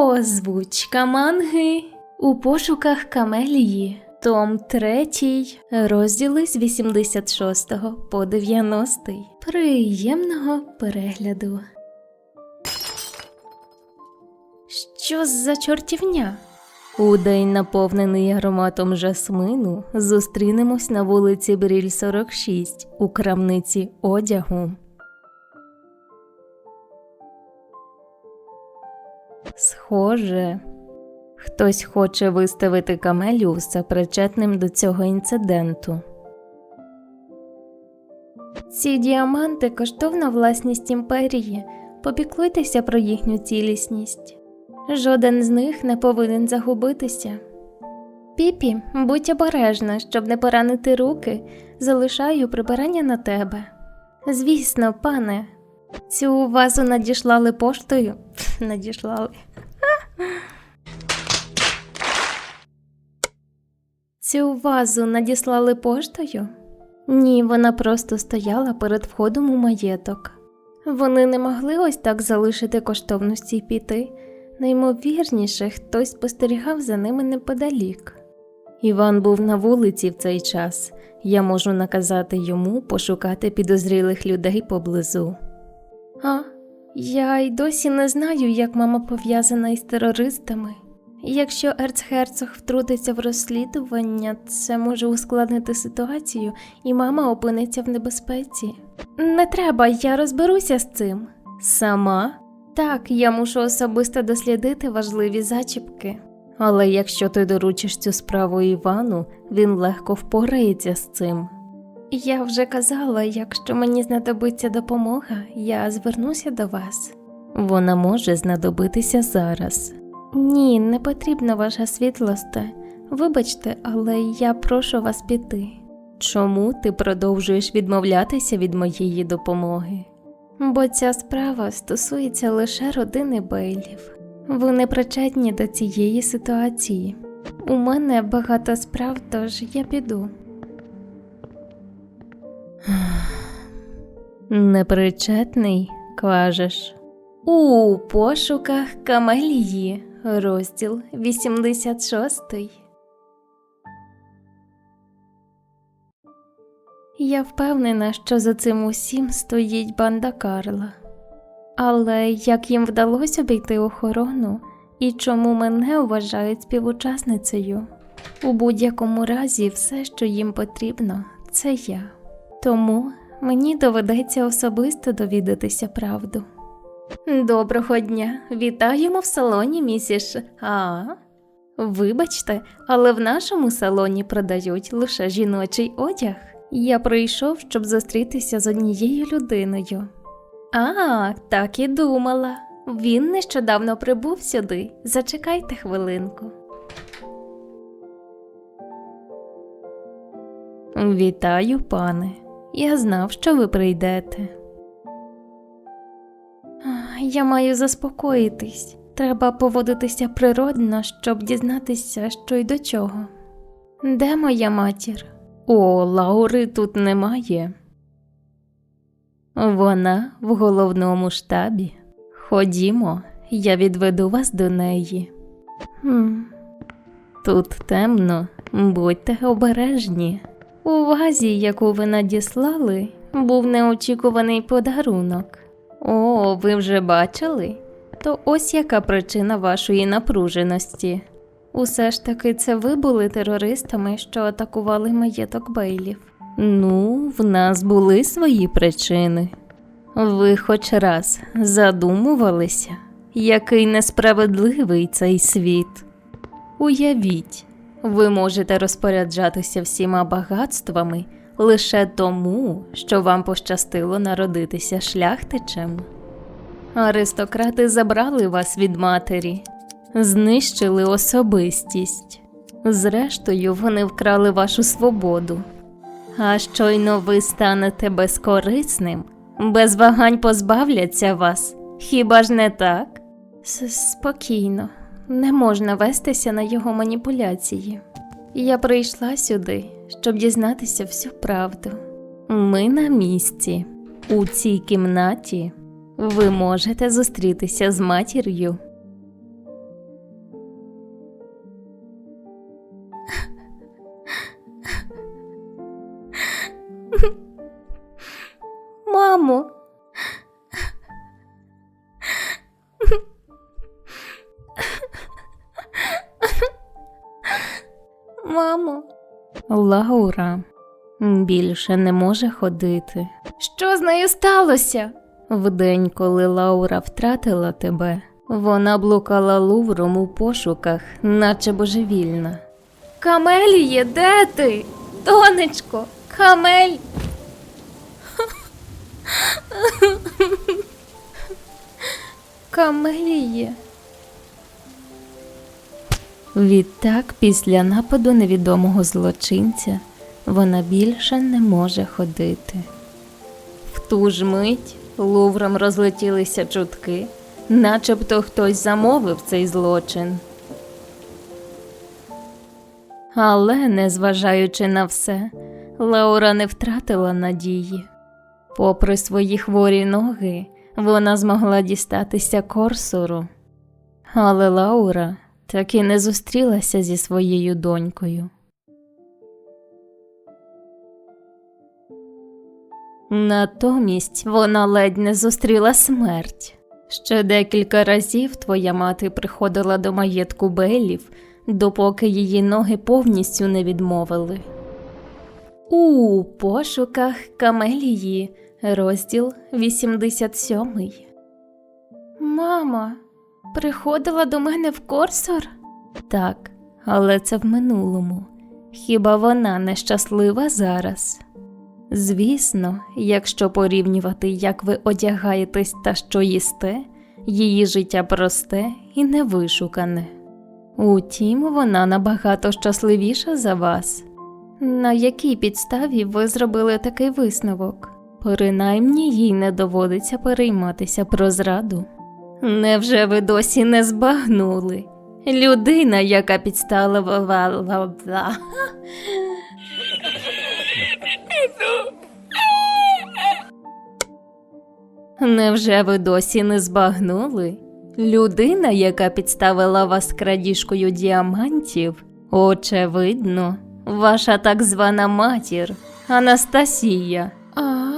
Озвучка манги у пошуках Камелії. Том 3, розділи з 86 по 90. Приємного перегляду. Що за чортівня? У день, наповнений ароматом жасмину, зустрінемось на вулиці Бріль 46 у крамниці одягу. Схоже, хтось хоче виставити Камеліуса причетним до цього інциденту. Ці діаманти коштовна власність імперії. Попіклуйтеся про їхню цілісність. Жоден з них не повинен загубитися. Піпі, будь обережна, щоб не поранити руки, залишаю прибирання на тебе. Звісно, пане, цю вазу надішлали поштою. Надішлали. Цю вазу надіслали поштою? Ні, вона просто стояла перед входом у маєток. Вони не могли ось так залишити коштовності й піти. Наймовірніше, хтось спостерігав за ними неподалік. Іван був на вулиці в цей час. Я можу наказати йому пошукати підозрілих людей поблизу. А, я й досі не знаю, як мама пов'язана із терористами. Якщо ерцгерцог втрутиться в розслідування, це може ускладнити ситуацію, і мама опиниться в небезпеці. Не треба, я розберуся з цим. Сама? Так, я мушу особисто дослідити важливі зачіпки. Але якщо ти доручиш цю справу Івану, він легко впорається з цим. Я вже казала, якщо мені знадобиться допомога, я звернуся до вас. Вона може знадобитися зараз. Ні, не потрібна ваша світлосте. Вибачте, але я прошу вас піти. Чому ти продовжуєш відмовлятися від моєї допомоги? Бо ця справа стосується лише родини Бейлів. Вони причетні до цієї ситуації. У мене багато справ, тож я піду. Непричетний, кажеш. У пошуках Камелії, розділ 86. Я впевнена, що за цим усім стоїть банда Карла. Але як їм вдалося обійти охорону і чому мене вважають співучасницею? У будь-якому разі, все, що їм потрібно, це я. Тому мені доведеться особисто довідатися правду. Доброго дня, вітаємо в салоні, місіш. А, вибачте, але в нашому салоні продають лише жіночий одяг. Я прийшов, щоб зустрітися з однією людиною. А, так і думала. Він нещодавно прибув сюди. Зачекайте хвилинку. Вітаю, пане. Я знав, що ви прийдете. Я маю заспокоїтись. Треба поводитися природно, щоб дізнатися, що й до чого. Де моя матір? О, Лаури тут немає. Вона в головному штабі. Ходімо, я відведу вас до неї. Хм. Тут темно, будьте обережні. У вазі, яку ви надіслали, був неочікуваний подарунок. О, ви вже бачили? То ось яка причина вашої напруженості. Усе ж таки це ви були терористами, що атакували маєток Бейлів. Ну, в нас були свої причини. Ви хоч раз задумувалися, який несправедливий цей світ. Уявіть, ви можете розпоряджатися всіма багатствами лише тому, що вам пощастило народитися шляхтичем. Аристократи забрали вас від матері, знищили особистість. Зрештою, вони вкрали вашу свободу. А щойно ви станете безкорисним, без вагань позбавляться вас. Хіба ж не так? Спокійно, не можна вестися на його маніпуляції. Я прийшла сюди, щоб дізнатися всю правду. Ми на місці. У цій кімнаті ви можете зустрітися з матір'ю. Більше не може ходити. Що з нею сталося? Вдень, коли Лаура втратила тебе, вона блукала лувром у пошуках, наче божевільна. Камеліє, де ти? Донечко, Камель. Камеліє. Відтак, після нападу невідомого злочинця, вона більше не може ходити. В ту ж мить лувром розлетілися чутки, начебто хтось замовив цей злочин. Але, незважаючи на все, Лаура не втратила надії. Попри свої хворі ноги, вона змогла дістатися Корсору. Але Лаура так і не зустрілася зі своєю донькою. Натомість вона ледь не зустріла смерть. Ще декілька разів твоя мати приходила до маєтку Белів, допоки її ноги повністю не відмовили. У пошуках Камелії, розділ 87. Мама, приходила до мене в Корсор? Так, але це в минулому. Хіба вона нещаслива зараз? Звісно, якщо порівнювати, як ви одягаєтесь та що їсте, її життя просте і невишукане. Утім, вона набагато щасливіша за вас. На якій підставі ви зробили такий висновок? Принаймні їй не доводиться перейматися про зраду. Невже ви досі не збагнули? Людина, яка підставила. Невже ви досі не збагнули? Людина, яка підставила вас крадіжкою діамантів, очевидно, ваша так звана матір Анастасія. А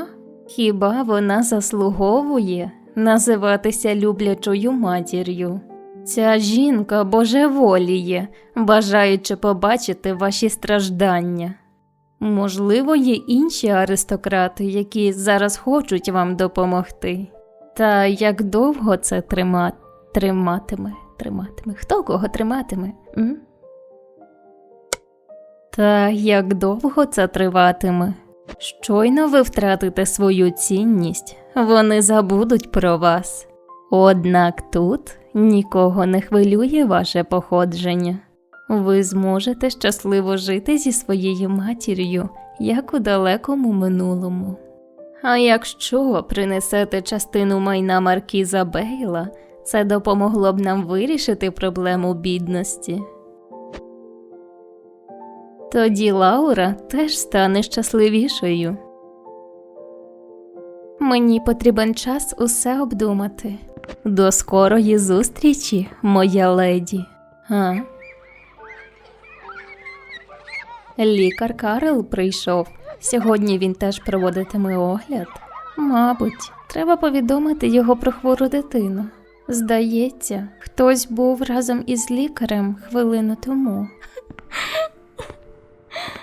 хіба вона заслуговує називатися люблячою матір'ю? Ця жінка божеволіє, бажаючи побачити ваші страждання. Можливо, є інші аристократи, які зараз хочуть вам допомогти. Та як довго це трима... триматиме? Триматиме? Хто кого триматиме? М? Та як довго це триватиме? Щойно ви втратите свою цінність, вони забудуть про вас. Однак тут нікого не хвилює ваше походження. Ви зможете щасливо жити зі своєю матір'ю, як у далекому минулому. А якщо принесете частину майна Маркіза Бейла, це допомогло б нам вирішити проблему бідності. Тоді Лаура теж стане щасливішою. Мені потрібен час усе обдумати. До скорої зустрічі, моя леді. А? Лікар Карл прийшов. Сьогодні він теж проводитиме огляд. Мабуть, треба повідомити його про хвору дитину. Здається, хтось був разом із лікарем хвилину тому.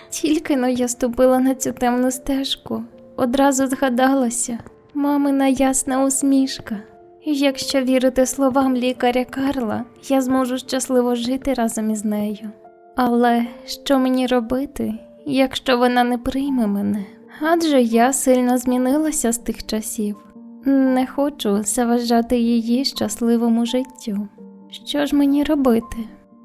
Тільки но я ступила на цю темну стежку, одразу згадалася мамина ясна усмішка. Якщо вірити словам лікаря Карла, я зможу щасливо жити разом із нею. Але що мені робити, якщо вона не прийме мене? Адже я сильно змінилася з тих часів. Не хочу заважати її щасливому життю. Що ж мені робити?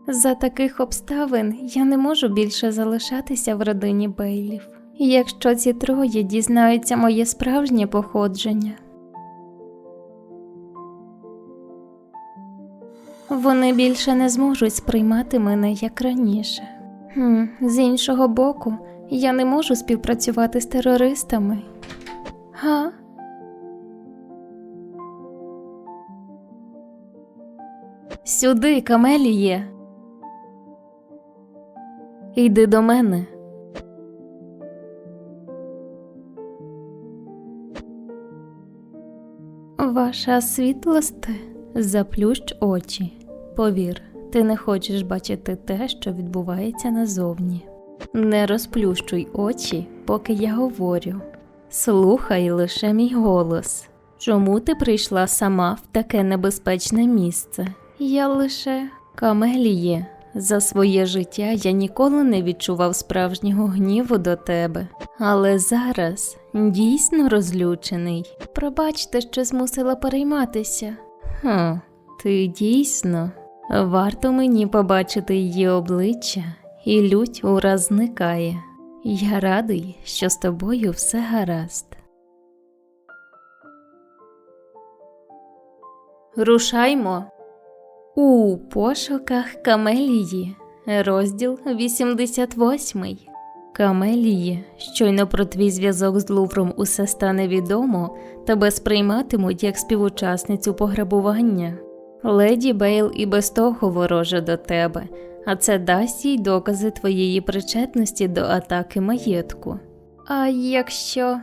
За таких обставин я не можу більше залишатися в родині Бейлів. Якщо ці троє дізнаються моє справжнє походження, вони більше не зможуть сприймати мене як раніше. Хм, з іншого боку, я не можу співпрацювати з терористами. Га? Сюди, Камеліє. Йди до мене. Ваша світлосте, заплющ очі. Повір, ти не хочеш бачити те, що відбувається назовні. Не розплющуй очі, поки я говорю. Слухай лише мій голос. Чому ти прийшла сама в таке небезпечне місце? Я лише камеліє. За своє життя я ніколи не відчував справжнього гніву до тебе, але зараз дійсно розлючений. Пробачте, що змусила перейматися. Хм, ти дійсно. Варто мені побачити її обличчя, і лють ураз зникає. Я радий, що з тобою все гаразд. Рушаймо. У пошуках Камелії, розділ 88. Камелії, щойно про твій зв'язок з Лувром усе стане відомо, тебе сприйматимуть як співучасницю пограбування. Леді Бейл і без того вороже до тебе, а це дасть їй докази твоєї причетності до атаки маєтку. А якщо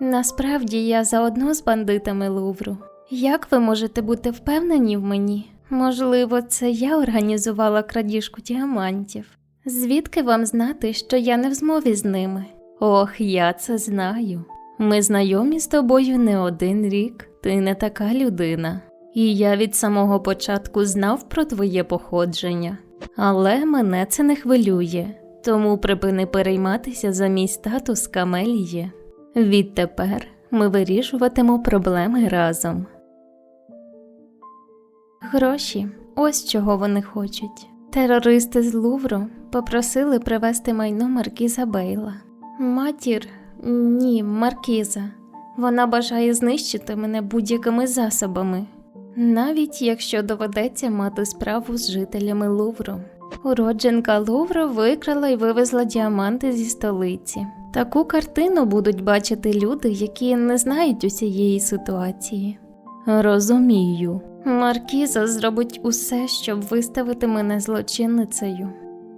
насправді я заодно з бандитами Лувру, як ви можете бути впевнені в мені? Можливо, це я організувала крадіжку діамантів. Звідки вам знати, що я не в змові з ними? Ох, я це знаю. Ми знайомі з тобою не один рік, ти не така людина. І я від самого початку знав про твоє походження. Але мене це не хвилює, тому припини перейматися за мій статус Камелії. Відтепер ми вирішуватимо проблеми разом. Гроші ось чого вони хочуть. Терористи з Лувру попросили привезти майно Маркіза Бейла. Матір, ні, Маркіза. Вона бажає знищити мене будь-якими засобами, навіть якщо доведеться мати справу з жителями Лувру. Уродженка Лувру викрала і вивезла діаманти зі столиці. Таку картину будуть бачити люди, які не знають усієї ситуації. Розумію. Маркіза зробить усе, щоб виставити мене злочинницею.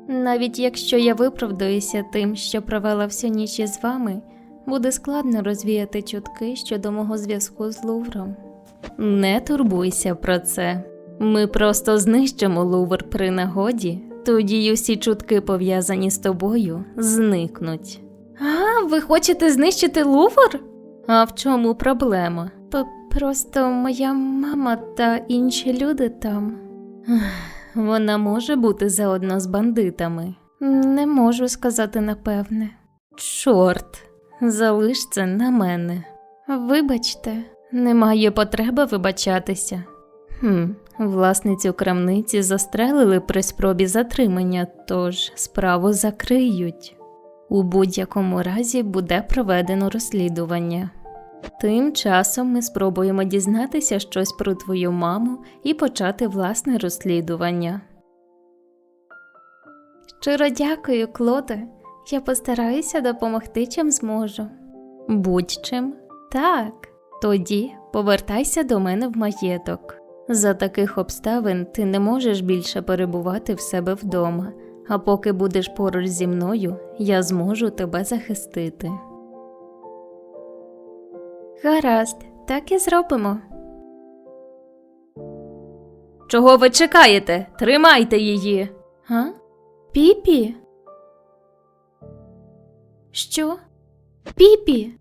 Навіть якщо я виправдаюся тим, що провела всю ніч із вами, буде складно розвіяти чутки щодо мого зв'язку з Лувром. Не турбуйся про це. Ми просто знищимо Лувр при нагоді, тоді й усі чутки, пов'язані з тобою, зникнуть. А, ви хочете знищити Лувр? А в чому проблема? Просто моя мама та інші люди там. Вона може бути заодно з бандитами. Не можу сказати напевне. Чорт, залиш це на мене. Вибачте, немає потреби вибачатися. Хм, власницю крамниці застрелили при спробі затримання, тож справу закриють. У будь-якому разі буде проведено розслідування. Тим часом ми спробуємо дізнатися щось про твою маму і почати власне розслідування. Щиро дякую, Клоде. Я постараюся допомогти чим зможу. Будь-чим? Так. Тоді повертайся до мене в маєток. За таких обставин ти не можеш більше перебувати в себе вдома, а поки будеш поруч зі мною, я зможу тебе захистити. Гаразд, так і зробимо. Чого ви чекаєте? Тримайте її. А? Піпі? Що? Піпі?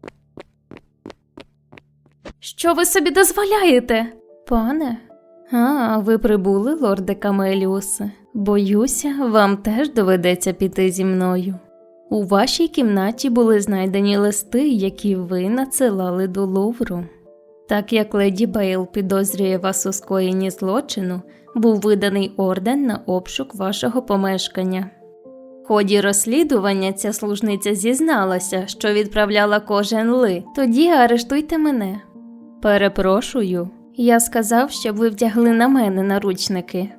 Що ви собі дозволяєте? Пане? А, ви прибули, лорде Камеліусе. Боюся, вам теж доведеться піти зі мною. У вашій кімнаті були знайдені листи, які ви надсилали до Лувру. Так як леді Бейл підозрює вас у скоєнні злочину, був виданий орден на обшук вашого помешкання. В ході розслідування ця служниця зізналася, що відправляла кожен ли. Тоді арештуйте мене. Перепрошую, я сказав, щоб ви вдягли на мене наручники.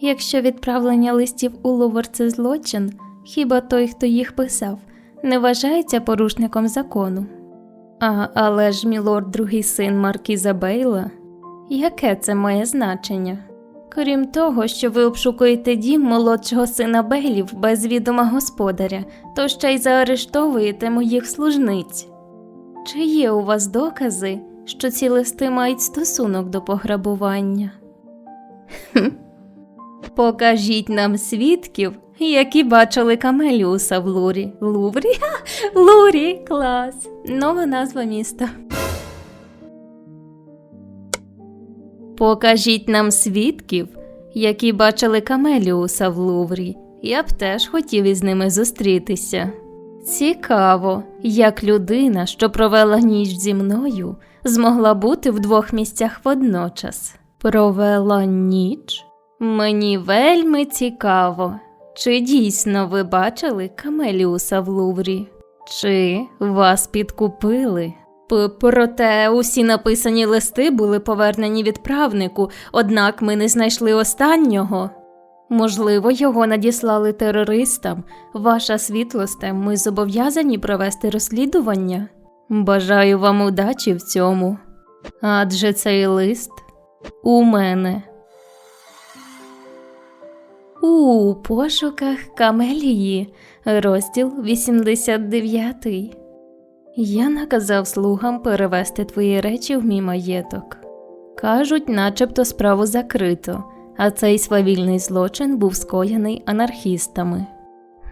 Якщо відправлення листів у Лувр – це злочин, хіба той, хто їх писав, не вважається порушником закону? А, але ж мілорд другий син Маркіза Бейла, яке це має значення? Крім того, що ви обшукуєте дім молодшого сина Бейлів без відома господаря, то ще й заарештовуєте моїх служниць. Чи є у вас докази, що ці листи мають стосунок до пограбування? Хм. Покажіть нам свідків, які бачили Камеліуса в Лурі. Луврі? Лурі, клас. Нова назва міста. Покажіть нам свідків, які бачили Камеліуса в Луврі. Я б теж хотів із ними зустрітися. Цікаво, як людина, що провела ніч зі мною, змогла бути в двох місцях водночас. Провела ніч? Мені вельми цікаво. Чи дійсно ви бачили Камеліуса в Луврі? Чи вас підкупили? П- Проте усі написані листи були повернені відправнику, однак ми не знайшли останнього. Можливо, його надіслали терористам. Ваша світлосте, ми зобов'язані провести розслідування. Бажаю вам удачі в цьому. Адже цей лист у мене. У пошуках Камелії, розділ 89. Я наказав слугам перевести твої речі в мій маєток. Кажуть, начебто справу закрито, а цей свавільний злочин був скоєний анархістами.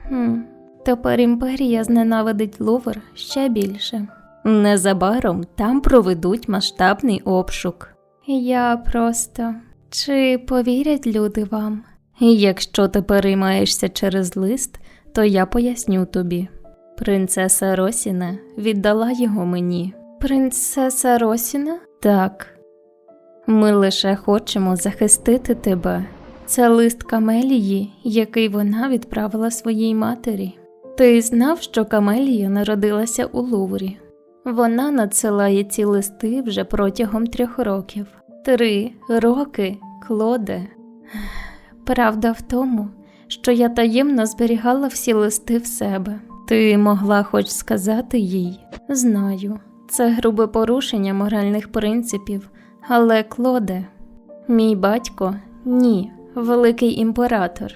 Хм, тепер імперія зненавидить Лувр ще більше. Незабаром там проведуть масштабний обшук. Я просто. Чи повірять люди вам? Якщо ти переймаєшся через лист, то я поясню тобі. Принцеса Росіна віддала його мені. Принцеса Росіна? Так. Ми лише хочемо захистити тебе. Це лист Камелії, який вона відправила своїй матері. Ти знав, що Камелія народилася у Луврі. Вона надсилає ці листи вже протягом трьох років. Три роки, Клоде. Правда в тому, що я таємно зберігала всі листи в себе. Ти могла хоч сказати їй, знаю, це грубе порушення моральних принципів, але Клоде, мій батько, ні, великий імператор,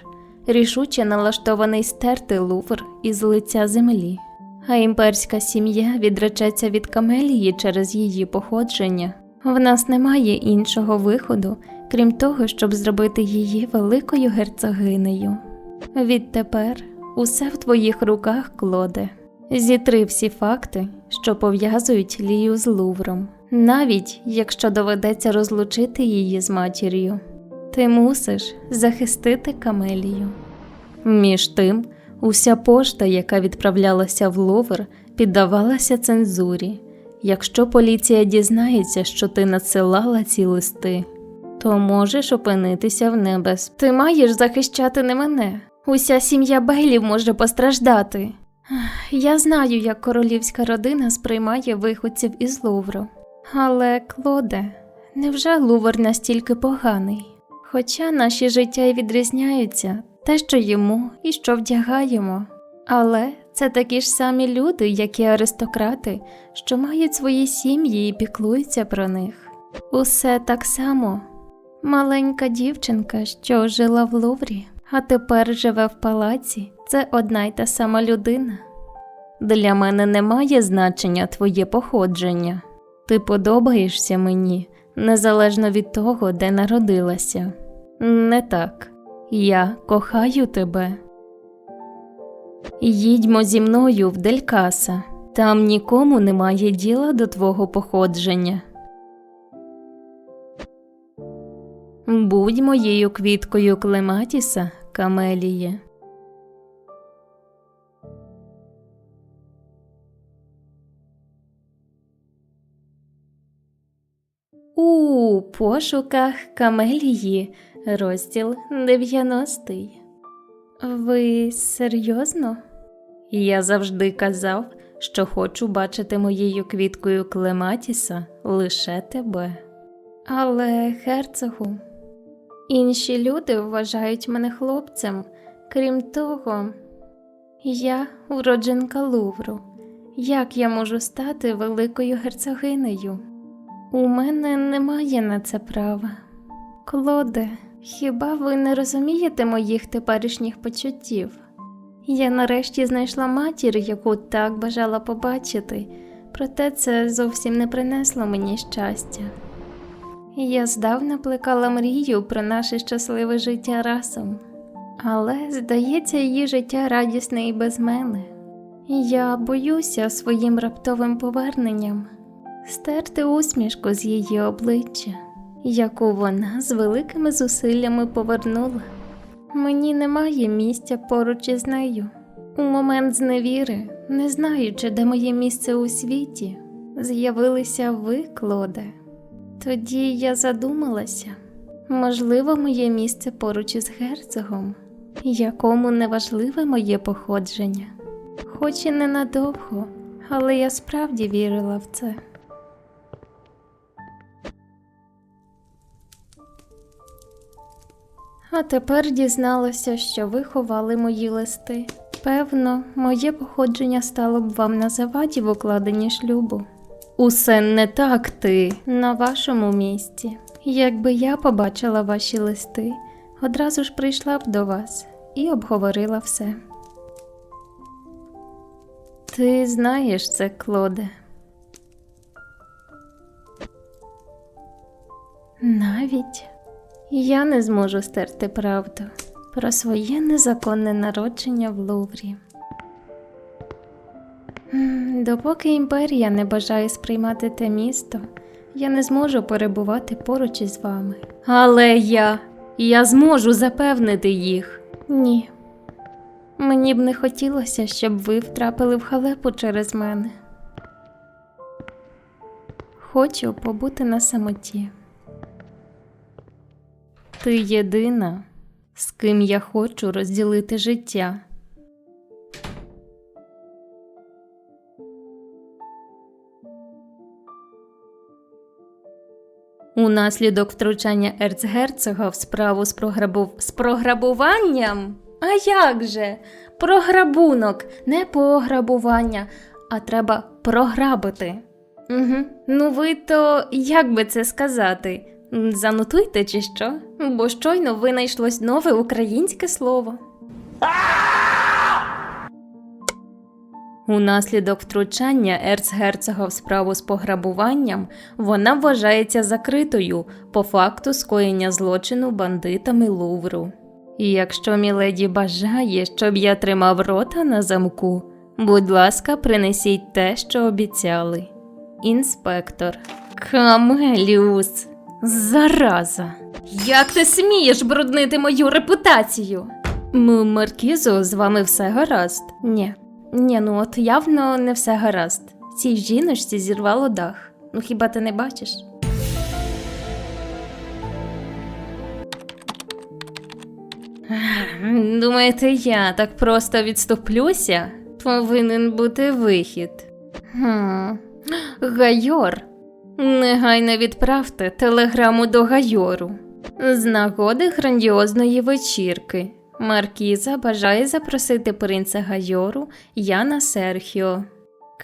рішуче налаштований стерти Лувр із лиця землі. А імперська сім'я відречеться від Камелії через її походження. В нас немає іншого виходу, крім того, щоб зробити її великою герцогинею. Відтепер усе в твоїх руках, Клоде. Зітри всі факти, що пов'язують Лію з Лувром, навіть якщо доведеться розлучити її з матір'ю. Ти мусиш захистити Камелію. Між тим, уся пошта, яка відправлялася в Лувр, піддавалася цензурі. Якщо поліція дізнається, що ти надсилала ці листи, то можеш опинитися в небез. Ти маєш захищати не мене. Уся сім'я Бейлів може постраждати. Я знаю, як королівська родина сприймає виходців із Лувру. Але, Клоде, невже Лувр настільки поганий? Хоча наші життя й відрізняються, те, що їмо і що вдягаємо. Але це такі ж самі люди, як і аристократи, що мають свої сім'ї і піклуються про них. Усе так само. Маленька дівчинка, що жила в Луврі, а тепер живе в палаці, це одна й та сама людина. Для мене немає значення твоє походження. Ти подобаєшся мені, незалежно від того, де народилася. Не так. Я кохаю тебе. Їдьмо зі мною в Делькаса. Там нікому немає діла до твого походження. Будь моєю квіткою Клематіса, Камеліє. У пошуках Камелії, розділ 90. Ви серйозно? Я завжди казав, що хочу бачити моєю квіткою Клематіса лише тебе. Але, герцогу, інші люди вважають мене хлопцем. Крім того, я уродженка Лувру. Як я можу стати великою герцогинею? У мене немає на це права. Клоде, хіба ви не розумієте моїх теперішніх почуттів? Я нарешті знайшла матір, яку так бажала побачити, проте це зовсім не принесло мені щастя. Я здавна плекала мрію про наше щасливе життя разом, Але, здається, її життя радісне і без мене. Я боюся своїм раптовим поверненням стерти усмішку з її обличчя, яку вона з великими зусиллями повернула. Мені немає місця поруч із нею. У момент зневіри, не знаючи, де моє місце у світі, з'явилися ви, Клоде. Тоді я задумалася, можливо, моє місце поруч із герцогом, якому не важливе моє походження. Хоч і ненадовго, але я справді вірила в це. А тепер дізналася, що ви ховали мої листи. Певно, моє походження стало б вам на заваді в укладенні шлюбу. Усе не так ти на вашому місці. Якби я побачила ваші листи, одразу ж прийшла б до вас і обговорила все. Ти знаєш це, Клоде. Навіть я не зможу стерти правду про своє незаконне народження в Луврі. Допоки імперія не бажає сприймати те місто, я не зможу перебувати поруч із вами. Але я. Я зможу запевнити їх. Ні. Мені б не хотілося, щоб ви втрапили в халепу через мене. Хочу побути на самоті. Ти єдина, з ким я хочу розділити життя. Унаслідок втручання ерцгерцога в справу з, програбу... з програбуванням? А як же? Програбунок, не пограбування, а треба програбити. Угу. Ну ви то як би це сказати? Занотуйте чи що? Бо щойно винайшлось нове українське слово. Унаслідок втручання ерцгерцога в справу з пограбуванням вона вважається закритою по факту скоєння злочину бандитами Лувру. І якщо міледі бажає, щоб я тримав рота на замку, будь ласка, принесіть те, що обіцяли. Інспектор. Камеліус. Зараза. Як ти смієш бруднити мою репутацію? Маркізо, з вами все гаразд. Ні. Ні, ну от явно не все гаразд. Цій жіночці зірвало дах. Ну хіба ти не бачиш? Думаєте, я так просто відступлюся? Повинен бути вихід. Хм. Гайор. Негайно відправте телеграму до Гайору. З нагоди грандіозної вечірки. Маркіза бажає запросити принца Гайору Яна Серхіо.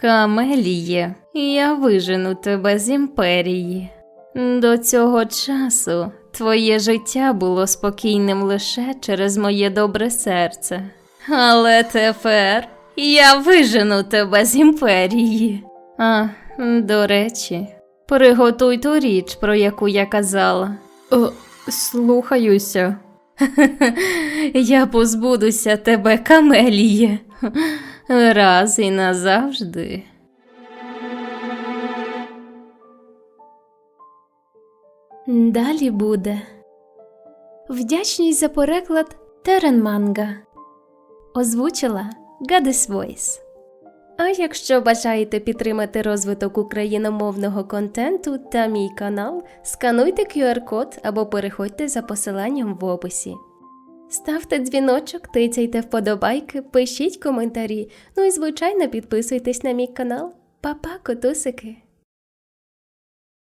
Камеліє, я вижену тебе з імперії. До цього часу твоє життя було спокійним лише через моє добре серце. Але тепер я вижену тебе з імперії. А, до речі, приготуй ту річ, про яку я казала. О, слухаюся. Я позбудуся тебе, камеліє, раз і назавжди. Далі буде. Вдячність за переклад Терен Манга. Озвучила Гадес Voice. А якщо бажаєте підтримати розвиток україномовного контенту та мій канал, скануйте QR-код або переходьте за посиланням в описі. Ставте дзвіночок, тицяйте вподобайки, пишіть коментарі, ну і звичайно підписуйтесь на мій канал. Па-па, котусики!